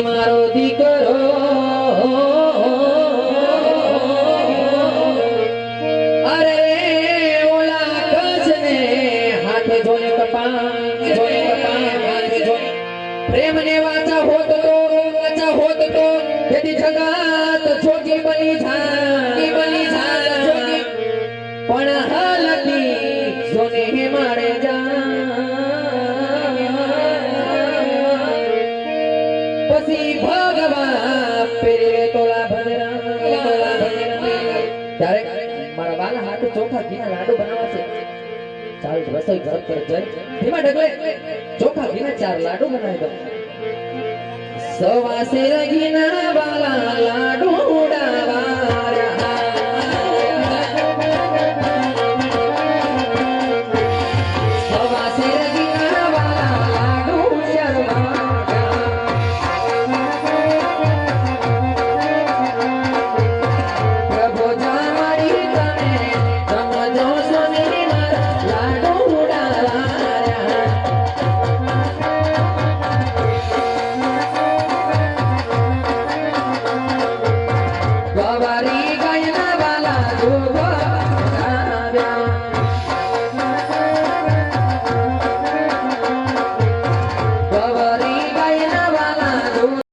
દીકરો. અરે ઓલા કચ્છને હાથે જોને કપા જોને કપા હાથે જોને. પ્રેમ ને વાચા વાચા હોત તો જેથી જગત જોગી બની જાય. બની પછી ભગવાન પેરે તોલા ભજરા મારા બાલા હાથ ચોખા ઘીના લાડુ બનાવવા છે. ચાલ રસોઈ ઘર પર જઈ ધીમા ઢગલે ચોખા ઘીના ચાર લાડુ બનાવી દો સવાસે ઘીના વાલા લાડુ